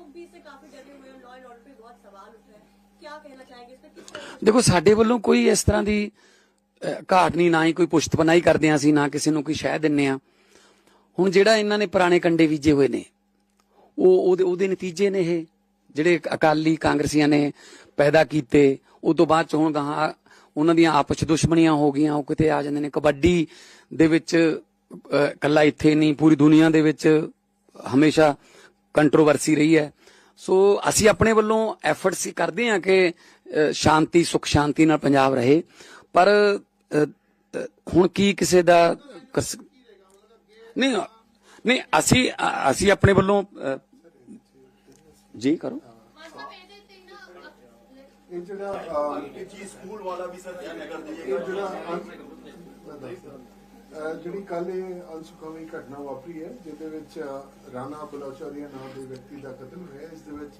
MP से काफी डरे हुए हैं लॉ एंड ऑर्डर पे बहुत सवाल उठ रहे हैं क्या कहना चाहेंगे इस पे किस तरह से ਦੇਖੋ ਸਾਡੇ ਵੱਲੋਂ ਕੋਈ ਇਸ ਤਰ੍ਹਾਂ ਦੀ ਅਹ, ਘਾਟ ਨਹੀਂ ਨਾ ਹੀ ਕੋਈ ਪੁਸ਼ਤ ਪਨਾਈ ਕਰਦੇ ਹਾਂ ਅਸੀਂ ਨਾ ਕਿਸੇ ਨੂੰ ਕੋਈ ਸ਼ਹਿ ਦਿੰਨੇ ਆ ਹੁਣ ਜਿਹੜਾ ਇਹਨਾਂ ਨੇ ਪੁਰਾਣੇ ਕੰਡੇ ਬੀਜੇ ਹੋਏ ਨੇ ਉਹ ਉਹਦੇ ਉਹਦੇ ਨਤੀਜੇ ਨੇ ਇਹ ਜਿਹੜੇ ਅਕਾਲੀ ਕਾਂਗਰਸੀਆਂ ਨੇ ਪੈਦਾ ਕੀਤੇ ਉਸ ਤੋਂ ਬਾਅਦ ਚ ਹੁਣ ਗਾਹਾਂ ਉਹਨਾਂ ਦੀਆਂ ਆਪਸ ਚ ਦੁਸ਼ਮਣੀਆਂ ਹੋ ਗਈਆਂ ਉਹ ਕਿਤੇ ਆ ਜਾਂਦੇ ਨੇ ਕਬੱਡੀ ਦੇ ਵਿੱਚ ਅਹ, ਇਕੱਲਾ ਇੱਥੇ ਨਹੀਂ ਪੂਰੀ ਦੁਨੀਆ ਦੇ ਵਿੱਚ ਹਮੇਸ਼ਾ ਕੰਟਰੋਵਰਸੀ ਰਹੀ ਹੈ। ਸੋ ਅਸੀਂ ਆਪਣੇ ਵੱਲੋਂ ਐਫਰਟਸ ਕਰਦੇ ਹਾਂ ਕਿ ਸ਼ਾਂਤੀ, ਸੁਖ ਸ਼ਾਂਤੀ ਨਾਲ ਪੰਜਾਬ ਰਹੇ। ਪਰ ਹੁਣ ਕੀ ਕਿਸੇ ਦਾ ਨਹੀਂ ਨਹੀਂ, ਅਸੀਂ ਅਸੀਂ ਆਪਣੇ ਵੱਲੋਂ ਜੀ, ਕਰੋ। ਇਹ ਜਿਹੜਾ ਇਹ ਚੀਜ਼ ਸਕੂਲ ਵਾਲਾ ਵੀ ਸਰ ਧਿਆਨ ਕਰ ਇਹ ਜਿਹੜਾ ਜਿਹੜੀ ਕੱਲ ਇਹ ਅਨਸੁਖਾਵੀ ਘਟਨਾ ਵਾਪਰੀ ਹੈ ਜਿਹਦੇ ਵਿੱਚ ਰਾਣਾ ਬਲੋਚਾਰੀਆ ਨਾਮ ਦੇ ਵਿਅਕਤੀ ਦਾ ਕਤਲ ਹੋਇਆ ਇਸ ਦੇ ਵਿੱਚ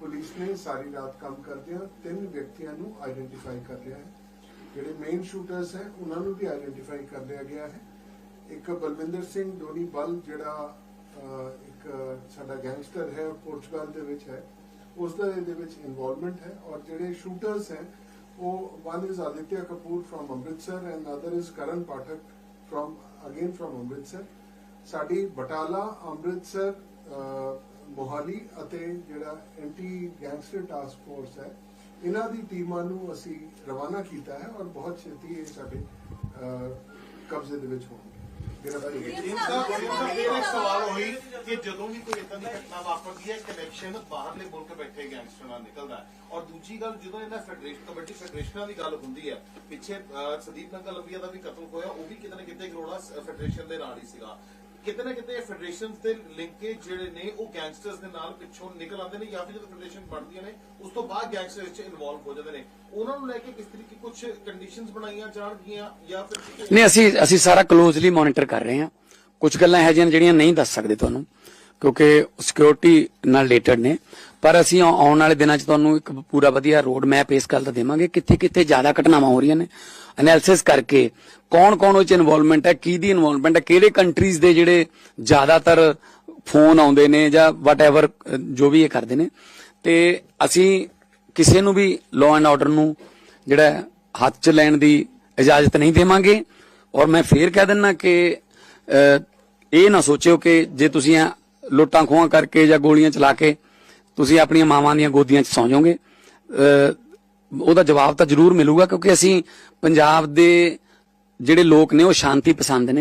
ਪੁਲਿਸ ਨੇ ਸਾਰੀ ਰਾਤ ਕੰਮ ਕਰਦਿਆਂ ਤਿੰਨ ਵਿਅਕਤੀਆਂ ਨੂੰ ਆਈਡੈਂਟੀਫਾਈ ਕਰ ਲਿਆ ਹੈ। ਜਿਹੜੇ ਮੇਨ ਸ਼ੂਟਰਸ ਹੈ ਉਹਨਾਂ ਨੂੰ ਵੀ ਆਈਡੈਂਟੀਫਾਈ ਕਰ ਲਿਆ ਗਿਆ ਹੈ। ਇੱਕ ਬਲਵਿੰਦਰ ਸਿੰਘ ਡੋਨੀ ਬਲ ਜਿਹੜਾ ਅਹ, ਇੱਕ ਸਾਡਾ ਗੈਂਗਸਟਰ ਹੈ ਪੋਰਚੁਗਲ ਦੇ ਵਿੱਚ ਹੈ। ਉਸ ਦਾ ਇਹਦੇ ਵਿੱਚ ਇਨਵੋਲਵਮੈਂਟ ਹੈ ਔਰ ਜਿਹੜੇ ਸ਼ੂਟਰਸ ਹੈ ਉਹ one is Aditya Kapoor from Amritsar and other is Karan Pathak from again from Amritsar ਸਾਡੀ ਬਟਾਲਾ ਅੰਮ੍ਰਿਤਸਰ ਮੋਹਾਲੀ ਅਤੇ ਜਿਹੜਾ ਐਂਟੀ ਗੈਂਗਸਟਰ ਟਾਸਕ ਫੋਰਸ ਹੈ ਇਹਨਾਂ ਦੀ ਟੀਮਾਂ ਨੂੰ ਅਸੀਂ ਰਵਾਨਾ ਕੀਤਾ ਹੈ ਔਰ ਬਹੁਤ ਛੇਤੀ ਇਹ ਸਾਡੇ ਕਬਜ਼ੇ ਦੇ ਵਿੱਚ ਹੋਣਗੇ ਸਵਾਲ ਹੋਈ ਕਿ ਜਦੋਂ ਵੀ ਕੋਈ ਇਦਾਂ ਦੀ ਘਟਨਾ ਵਾਪਰਦੀ ਹੈ ਕਨੈਕਸ਼ਨ ਬਾਹਰਲੇ ਮੁਲਕ ਬੈਠੇ ਗੈਂਗਸਟਰ ਨਾਲ ਨਿਕਲਦਾ ਔਰ ਦੂਜੀ ਗੱਲ ਜਦੋਂ ਇਹਨਾਂ ਫੈਡਰੇਸ਼ਨ ਕਬੱਡੀ ਫੈਡਰੇਸ਼ਨਾਂ ਦੀ ਗੱਲ ਹੁੰਦੀ ਹੈ ਪਿੱਛੇ ਸੰਦੀਪ ਨੰਗਲ ਲੰਬੀਆ ਦਾ ਵੀ ਕਤਲ ਹੋਇਆ ਉਹ ਵੀ ਕਿਤੇ ਨਾ ਕਿਤੇ ਕਰੋੜਾ ਫੈਡਰੇਸ਼ਨ ਦੇ ਨਾਲ ਹੀ ਸੀਗਾ। ਕਿਤੇ ਨਾ ਕਿਤੇ ਫੈਡਰੇਸ਼ਨ ਦੇ ਲਿੰਕੇਜ ਜਿਹੜੇ ਨੇ, ਉਹ ਗੈਂਗਸਟਰਸ ਦੇ ਨਾਲ ਪਿੱਛੋਂ ਨਿਕਲ ਆਉਂਦੇ ਨੇ ਜਾਂ ਫਿਰ ਜਦੋਂ ਫੈਡਰੇਸ਼ਨ ਬਣਦੀਆਂ ਨੇ, ਉਸ ਤੋਂ ਬਾਅਦ ਗੈਂਗਸਟਰ ਵਿੱਚ ਇਨਵੋਲਵ ਹੋ ਜਾਂਦੇ ਨੇ। ਉਹਨਾਂ ਨੂੰ ਲੈ ਕੇ ਕਿਸ ਤਰੀਕੇ ਕੁਝ ਕੰਡੀਸ਼ਨਸ ਬਣਾਈਆਂ ਜਾਣਗੀਆਂ ਜਾਂ ਫਿਰ ਨਹੀਂ, ਅਸੀਂ ਅਸੀਂ ਸਾਰਾ ਕਲੋਜ਼ਲੀ ਮੋਨੀਟਰ ਕਰ ਰਹੇ ਹਾਂ। ਕੁਝ ਗੱਲਾਂ ਇਹੋ ਜਿਹੀਆਂ ਜਿਹੜੀਆਂ ਨਹੀਂ ਦੱਸ ਸਕਦੇ ਤੁਹਾਨੂੰ, ਕਿਉਂਕਿ ਸਿਕਿਉਰਿਟੀ ਨਾਲ ਰਿਲੇਟਡ ਨੇ। ਪਰ ਅਸੀਂ ਆਉਣ ਵਾਲੇ ਦਿਨਾਂ 'ਚ ਤੁਹਾਨੂੰ ਇੱਕ ਪੂਰਾ ਵਧੀਆ ਰੋਡ ਮੈਪ ਇਸ ਗੱਲ ਦਾ ਦੇਵਾਂਗੇ ਕਿੱਥੇ ਕਿੱਥੇ ਜ਼ਿਆਦਾ ਘਟਨਾਵਾਂ ਹੋ ਰਹੀਆਂ ਨੇ। ਐਨਾਲਿਸਿਸ ਕਰਕੇ ਕੌਣ ਕੌਣ ਉਹ ਚ ਇਨਵੋਲਵਮੈਂਟ ਹੈ ਕੀ ਦੀ ਇਨਵੋਲਵਮੈਂਟ ਹੈ, ਕਿਹੜੇ ਕੰਟਰੀਜ਼ ਦੇ ਜਿਹੜੇ ਜ਼ਿਆਦਾਤਰ ਫੋਨ ਆਉਂਦੇ ਨੇ ਜਾਂ ਵਟਐਵਰ ਜੋ ਵੀ ਇਹ ਕਰਦੇ ਨੇ। ਤੇ ਅਸੀਂ ਕਿਸੇ ਨੂੰ ਵੀ ਲਾਅ ਐਂਡ ਆਰਡਰ ਨੂੰ ਜਿਹੜਾ ਹੱਥ 'ਚ ਲੈਣ ਦੀ ਇਜਾਜ਼ਤ ਨਹੀਂ ਦੇਵਾਂਗੇ। ਔਰ ਮੈਂ ਫੇਰ ਕਹਿ ਦਿੰਨਾ ਕਿ ਇਹ ਨਾ ਸੋਚਿਓ ਕਿ ਜੇ ਤੁਸੀਂ ਐਂ ਲੁੱਟਾਂ ਖੋਹਾਂ ਕਰਕੇ ਜਾਂ ਗੋਲੀਆਂ ਚਲਾ ਕੇ ਤੁਸੀਂ ਆਪਣੀਆਂ ਮਾਵਾਂ ਦੀਆਂ ਗੋਦੀਆਂ 'ਚ ਸੌਂ ਜਾਓਗੇ ਉਹਦਾ ਜਵਾਬ ਤਾਂ ਜ਼ਰੂਰ ਮਿਲੂਗਾ ਕਿਉਂਕਿ ਅਸੀਂ ਪੰਜਾਬ ਦੇ ਜਿਹੜੇ ਲੋਕ ਨੇ ਉਹ ਸ਼ਾਂਤੀ ਪਸੰਦ ਨੇ।